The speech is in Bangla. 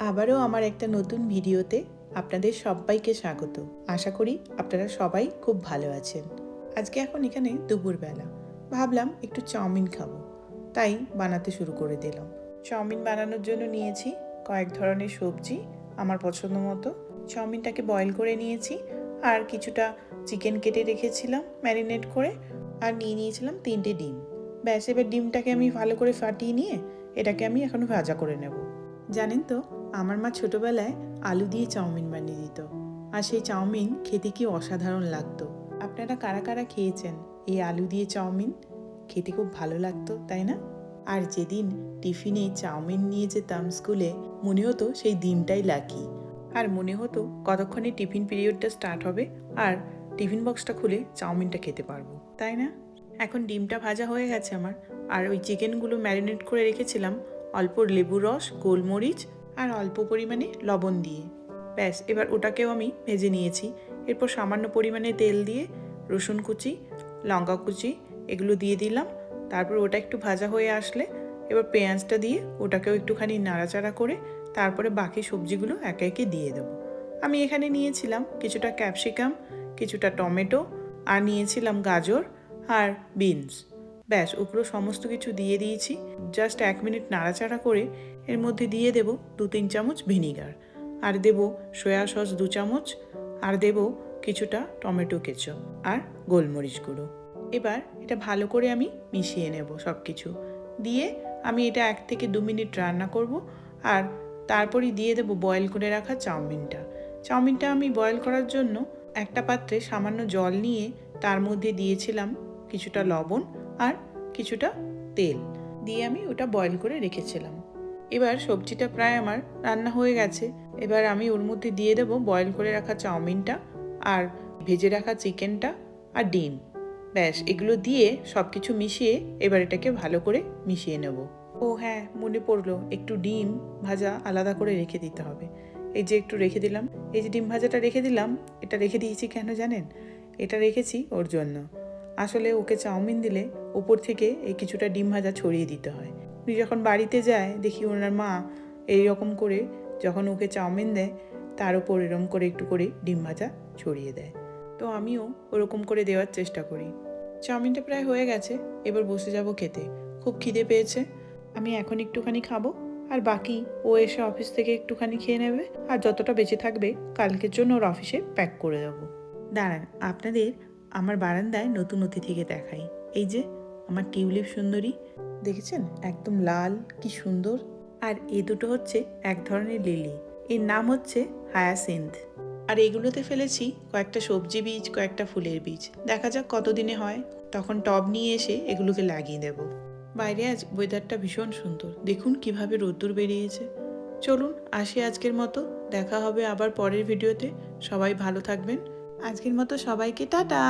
আবারও আমার একটা নতুন ভিডিওতে আপনাদের সবাইকে স্বাগত। আশা করি আপনারা সবাই খুব ভালো আছেন। আজকে এখন এখানে দুপুরবেলা। ভাবলাম একটু চাউমিন খাব। তাই বানাতে শুরু করে দিলাম। চাউমিন বানানোর জন্য নিয়েছি কয়েক ধরনের সবজি আমার পছন্দ মতো। চাউমিনটাকে বয়েল করে নিয়েছি আর কিছুটা চিকেন কেটে রেখেছিলাম ম্যারিনেট করে আর নিয়ে নিয়েছিলাম তিনটে ডিম। ব্যাস, এবার ডিমটাকে আমি ভালো করে ফাটিয়ে নিয়ে এটাকে আমি এখন ভাজা করে নেব। জানেন তো, আমার মা ছোটবেলায় আলু দিয়ে চাউমিন বানিয়ে দিত। আর সেই চাউমিন খেতে কি অসাধারণ লাগতো। আপনারা কারা কারা খেয়েছেন এই আলু দিয়ে চাউমিন? খেতে খুব ভালো লাগতো, তাই না? আর যেদিন টিফিনে চাউমিন নিয়ে যেতাম স্কুলে, মনে হতো সেই দিনটাই লাকি। আর মনে হতো কতক্ষণে টিফিন পিরিয়ডটা স্টার্ট হবে আর টিফিন বক্সটা খুলে চাউমিনটা খেতে পারব, তাই না? এখন ডিমটা ভাজা হয়ে গেছে আমার। আর ওই চিকেনগুলো ম্যারিনেট করে রেখেছিলাম অল্প লেবু রস, গোলমরিচ আর অল্প পরিমাণে লবণ দিয়ে। ব্যাস, এবার ওটাকেও আমি ভেজে নিয়েছি। এরপর সামান্য পরিমাণে তেল দিয়ে রসুন কুচি, লঙ্কা কুচি এগুলো দিয়ে দিলাম। তারপর ওটা একটু ভাজা হয়ে আসলে এবার পেঁয়াজটা দিয়ে ওটাকেও একটুখানি নাড়াচাড়া করে তারপরে বাকি সবজিগুলো একে একে দিয়ে দেবো। আমি এখানে নিয়েছিলাম কিছুটা ক্যাপসিকাম, কিছুটা টমেটো আর নিয়েছিলাম গাজর। আর বিনস। ব্যাস ওগুলো সমস্ত কিছু দিয়ে দিয়েছি। জাস্ট এক মিনিট নাড়াচাড়া করে এর মধ্যে দিয়ে দেব দু তিন চামচ ভিনিগার। আর দেব সয়া সস দু চামচ। আর দেব কিছুটা টমেটো কেচপ আর গোলমরিচ গুঁড়ো। এবার এটা ভালো করে আমি মিশিয়ে নেব সব কিছু দিয়ে আমি এটা এক থেকে দু মিনিট রান্না করব। আর তারপরই দিয়ে দেব বয়েল করে রাখা চাউমিনটা। চাউমিনটা আমি বয়েল করার জন্য একটা পাত্রে সামান্য জল নিয়ে তার মধ্যে দিয়েছিলাম কিছুটা লবণ আর কিছুটা তেল দিয়ে আমি ওটা বয়েল করে রেখেছিলাম। এবার সবজিটা প্রায় আমার রান্না হয়ে গেছে। এবার আমি ওর মধ্যে দিয়ে দেবো বয়েল করে রাখা চাউমিনটা আর ভেজে রাখা চিকেনটা আর ডিম। ব্যাস, এগুলো দিয়ে সব কিছু মিশিয়ে এবার এটাকে ভালো করে মিশিয়ে নেব। ও হ্যাঁ মনে পড়ল, একটু ডিম ভাজা আলাদা করে রেখে দিতে হবে। এই যে একটু রেখে দিলাম, এই যে ডিম ভাজাটা রেখে দিলাম, এটা রেখে দিয়েছি কেন জানেন? এটা রেখেছি ওর জন্য। আসলে ওকে চাউমিন দিলে ওপর থেকে এই কিছুটা ডিম ভাজা ছড়িয়ে দিতে হয়। উনি যখন বাড়িতে যায়, দেখি ওনার মা এই রকম করে যখন ওকে চাউমিন দেয়, তার উপর এরকম করে একটু করে ডিম ভাজা ছড়িয়ে দেয়। তো আমিও ওরকম করে দেওয়ার চেষ্টা করি। চাউমিনটা প্রায় হয়ে গেছে, এবার বসে যাব খেতে। খুব খিদে পেয়েছে। আমি এখন একটুখানি খাব, আর বাকি ও এসে অফিস থেকে একটুখানি খেয়ে নেবে, আর যতটা বেঁচে থাকবে, কালকের জন্য ওর অফিসে প্যাক করে দেবো। দাঁড়ান, আপনাদের আমার বারান্দায় নতুন অতিথিকে দেখাই। এই যে, আমার টিউলিপ সুন্দরী। দেখেছেন? একদম লাল, কি সুন্দর। আর এ দুটো হচ্ছে এক ধরনের লিলি। এর নাম হচ্ছে হায়াসিন্থ। আর এগুলোতে ফেলেছি কয়েকটা সবজি বীজ, কয়েকটা ফুলের বীজ। দেখা যাক কতদিনে হয়। তখন টব নিয়ে এসে এগুলোকে লাগিয়ে দেব। বাইরে আজ ওয়েদারটা ভীষণ সুন্দর। দেখুন কীভাবে রোদ্দুর বেরিয়েছে। চলুন, আসি আজকের মতো। দেখা হবে আবার পরের ভিডিওতে সবাই ভালো থাকবেন। আজকের মতো সবাইকে টাটা